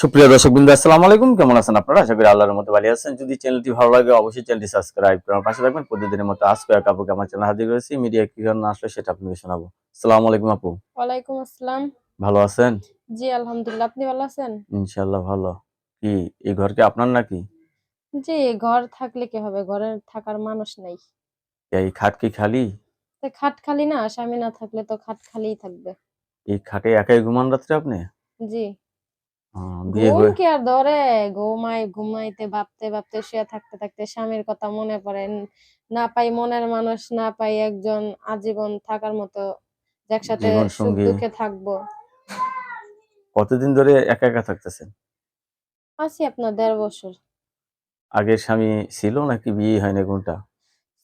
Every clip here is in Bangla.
সুপ্রিয় দর্শক বিন্দু আসসালামু আলাইকুম। কেমন আছেন আপনারা? আশা করি আল্লাহর মতো ভালো আছেন। যদি চ্যানেলটি ভালো লাগে অবশ্যই চ্যানেলটি সাবস্ক্রাইব করার পাশে থাকবেন। প্রতিদিনের মতো আজকে এক আপুকে আমার চ্যানেল হাজির করেছি মিডিয়া কি কারণে আসলে সেটা আপনাকে শোনাবো। আসসালামু আলাইকুম আপু। ওয়ালাইকুম আসসালাম। ভালো আছেন? জি আলহামদুলিল্লাহ। আপনি ভালো আছেন? ইনশাআল্লাহ ভালো। কি এই ঘর কি আপনার নাকি? জি ঘর থাকলে কি হবে? ঘরে থাকার মানুষ নাই। এই খাট কি খালি? তো খাট খালি না স্বামী না থাকলে তো খাট খালিই থাকবে। এই খাটে একাই ঘুমান রাত্রে আপনি? জি। বিয়ে ঘুম হয়ে কি আর ধরে? ঘুমাই ঘুমাইতে ভাবতে ভাবতে শুয়ে থাকতে থাকতে স্বামীর কথা মনে পড়ে। না পাই মনের মানুষ না পাই একজন আজীবন থাকার মতো যে একসাথে জীবন সুখ সঙ্গী। দুঃখে থাকব। কতদিন ধরে একা একা থাকতেছেন? আছি আপনার দেড় বছর। আগের স্বামী ছিল নাকি বিয়ে হয়নি কোনটা?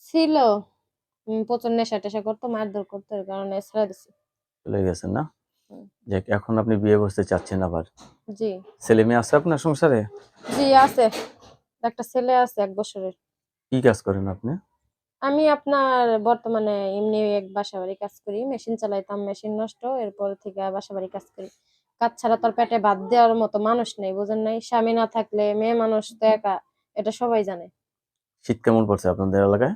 ছিল। উম, প্রচুর নেশা টেশা করতো মারধর করতো এর কারণে ছেড়ে দিছি। চলে গেছেন না? যাক এখন আপনি বিয়ে বসতে চাচ্ছেন আবার। জি। ছেলে মেয়ে আছে আপনার সংসারে? জি আছে। একটা ছেলে আছে এক বছরের। কি কাজ করেন আপনি? আমি আপনার বর্তমানে এমনি এক বাসা বাড়ি কাজ করি মেশিন চালাইতাম মেশিন নষ্ট এরপর থেকে বাসা বাড়ি কাজ করি। কাজ ছাড়া তোর পেটে ভাত দেওয়ার মতো মানুষ নেই বুঝেন নাই? স্বামী না থাকলে মেয়ে মানুষ তো একা এটা সবাই জানে। শীত কেমন পড়ছে আপনাদের এলাকায়?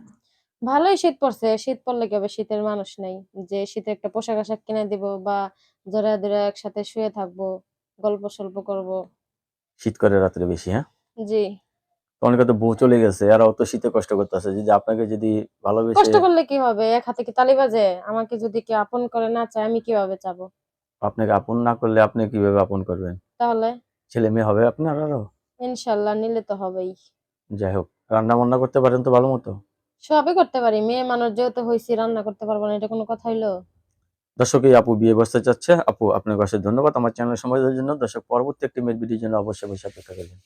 ভালোই শীত পড়ছে। শীত পড়লে কি হবে? শীতের মানুষ নেই। যে শীতে একটা পোশাক আশাক কিনে দিব বা জোড়া জোড়া একসাথে শুয়ে থাকব গল্প সল্প করব। শীত করে রাত্রে বেশি হ্যাঁ? জি। তো অনেকে তো বউ চলে গেছে আর অত শীতে কষ্ট করতেছে। যদি আপনাকে যদি ভালোবেসে কষ্ট করলে কি হবে? এক হাতে কি তালি বাজে? আমাকে যদি কেউ আপন করে না চায় আমি কীভাবে চাবো? আপনাকে আপন না করলে আপনি কীভাবে আপন করবেন? তাহলে? ছেলে মেয়ে হবে আপনার আরও? ইনশাল্লাহ নিলে তো হবেই। যাই হোক রান্না বান্না করতে পারেন তো ভালো মতো। সবই করতে পারি। মেয়ে মানুষ যেহেতু হয়েছি রান্না করতে পারব না, এটা কোনো কথা হইল? দর্শক, এই আপু বিয়ে বসতে চাচ্ছে। আপু আপনাকে কাছে ধন্যবাদ। আমার চ্যানেল সময় দেওয়ার জন্য। দর্শক, পরবর্তী একটি মেয়ের ভিডিওর জন্য অবশ্যই অবশ্যই অপেক্ষা করবেন।